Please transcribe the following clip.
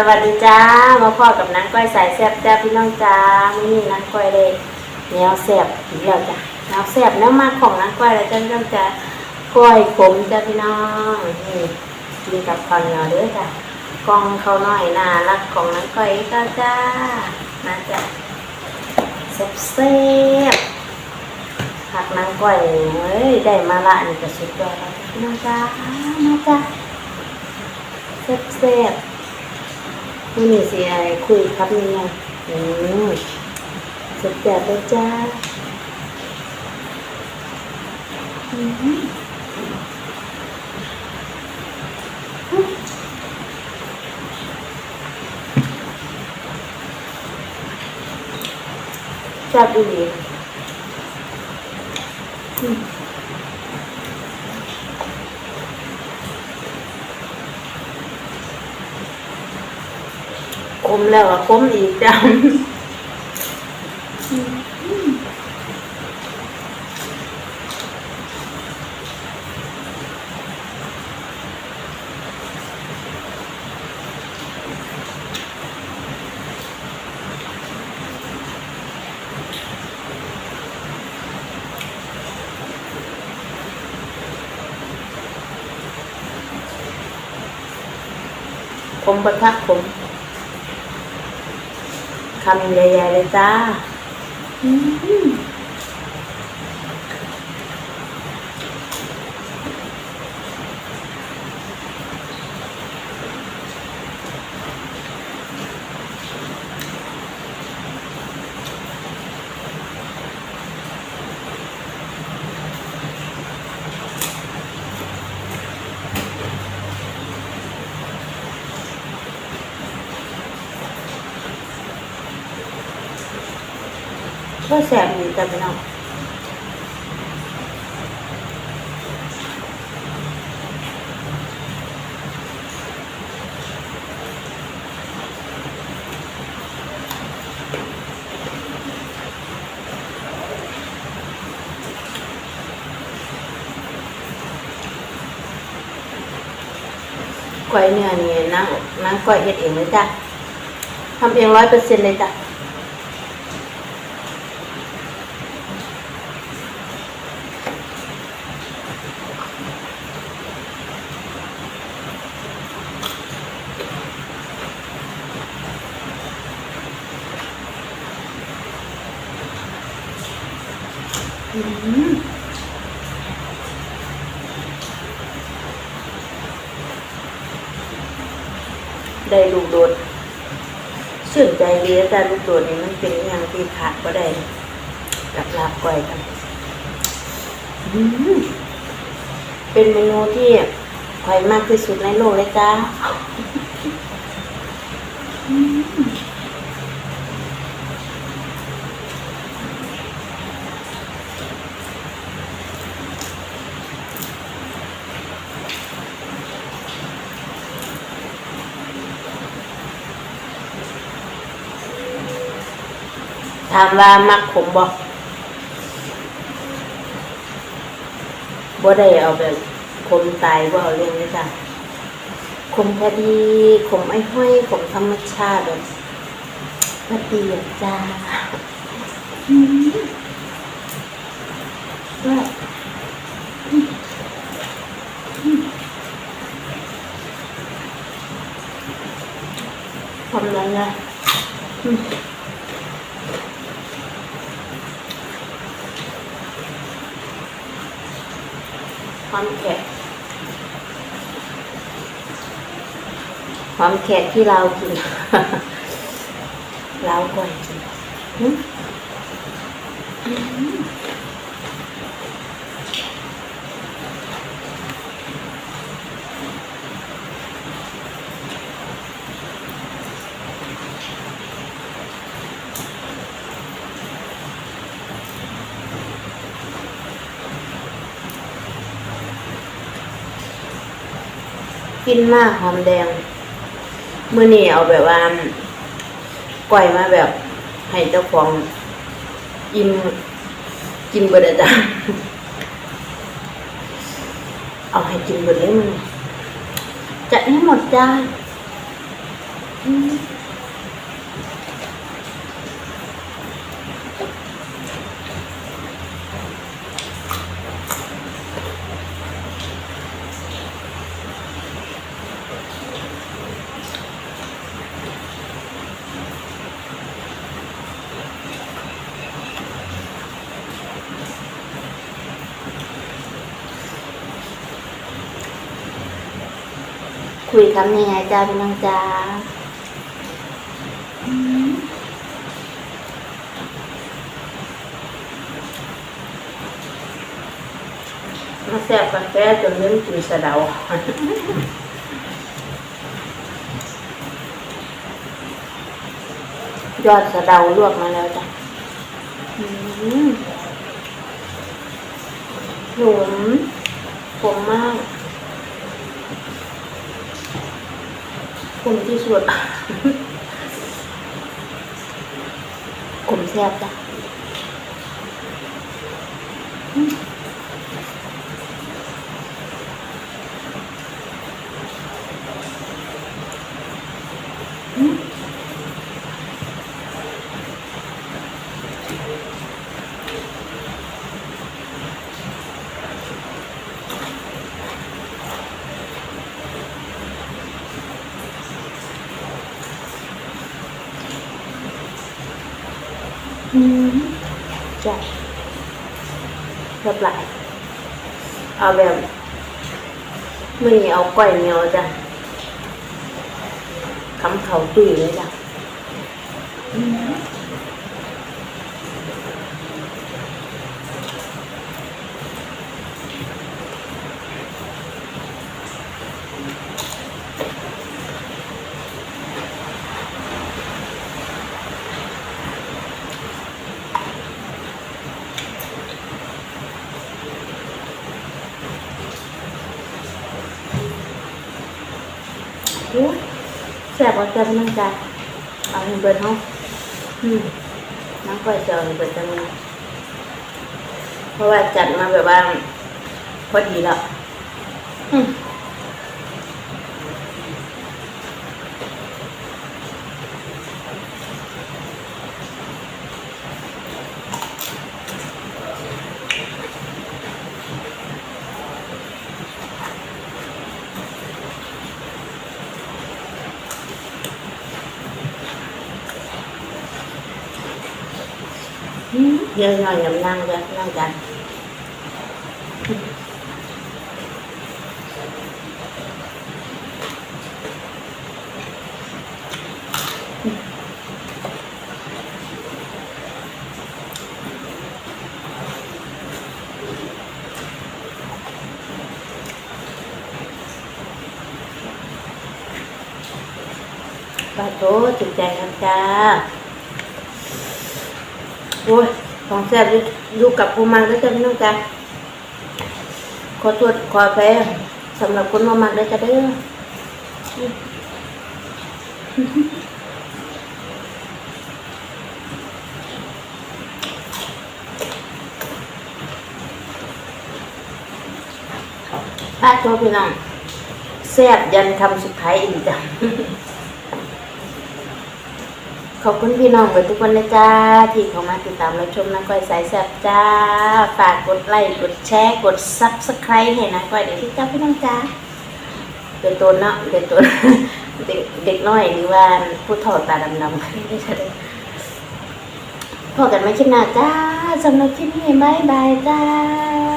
สวัสดีจ้ามาพ่อกับนังก้อยสายแซ่บจ้าพี่น้องจ้ามื้อนี้นังก้อยเลยแนวแซ่บอีกแล้วจ้ะแนวแซ่บแนวมากของนังก้อยเลยจ้าพี่น้องจ้าก้อยขมจ้าพี่น้องนี่กินกับข้าวเหนียวด้อจ้ะกองเขาหน่อยน่ารักของนังก้อยก็จ้ามาจ้ะแซ่บแซ่บผักนังก้อยเอ้ยได้มาละนี่ก็สุดยอดแล้วพี่น้องจ้ามาจ้ะแซ่บแซ่บ นี่มีสิไอคุยครับนี่ไงอืมสุดแซ่บเลยจ้าอืมแซ่บดีอืม คมแล้วอะคมอีกจ้าคมประทักคม คำใหญ่ๆเลยจ้า อืม ก็แสบอยู่จ้ะพี่น้องก้อยเนื้อนี่นางนางก้อยเฮ็ดเองเลยจ้ะทำเองร้อยเปอร์เซ็นต์เลยจ้ะ ได้ลูกโดดชื่นใจดีอาจาลูกโดดนี่มันเป็นอย่างที่ขาดก็ได้กับลาบก้อยกันเป็นเมนูที่ใครมากที่สุดในโลกเลยจ้า ถามว่ามักขมบ่บ่ได้เอาแบบขมตายบ่เอาเรื่องนี้จ้ะขมพอดีขมไอ้ห้อยขมธรรมชาติแบบพอดีจ้าอืมว่ามอืมทำนั้นนะ ความแขกความแขกที่เรากินเราก่อนกิน กินมากหอมแดงมื่อนี้เอาแบบว่าก่อยมาแบบให้เจ้าของอิ่มกินเบิดจ้ะเอาให้กินเบิดเลยมึงจะให้หมดจา คุยคำนี้ไงจ้าพี่น้องจ้ามาแซ่บกาแฟจนลืมกินสะเดายอดสะเดาลวกมาแล้วจ้ะอืมหนุ่มผมมาก มที่สุดผมแซ่บจ้ะ อืมจ้ะเรียบร้อยเอา แบบมื่อนี้เอาก้อยเหนียวจ้ะคำเขาตุ้ยเลยจ้ะอืมโอ้ยแซ่บกว่าแซ่บนั่งจ้ะเอาให้เบิดห้องอืมน้ำก๋วยจะเอาให้เบิดจังเลยเพราะว่าจัดมาแบบว่าพอดีแล้ว อืมเยอะหน่อยน้ำนั่งเลยนั่งกันปลา โอ้ยของแซ่บอยู่กับผู้มักแล้วจะพี่น้องจ้าขอตรวจขอแพ้สำหรับคนมามักได้จะเด้อป้าโทษพี่น้องแซ่บยันคำสุดท้ายอีกจ้ะ อบคุณพี่น้องเบิดทุกคนนะจ้า ที่เข้ามาติดตามรับชมนะก้อยสายแซ่บจ้า ฝากกดไลค์กดแชร์กดซับสไครต์ให้นะก้อยเดี๋ยวที่จ้าพี่น้องจ้าเด็กตัวเนาะเด็กตัวเด็กเด็กน้อยหรือว่าผู้ถอดตาดำๆไม่ใช่เลยพอกันไม่คิดหน้าจ้าสำหรับคลิปนี้บายบายจ้า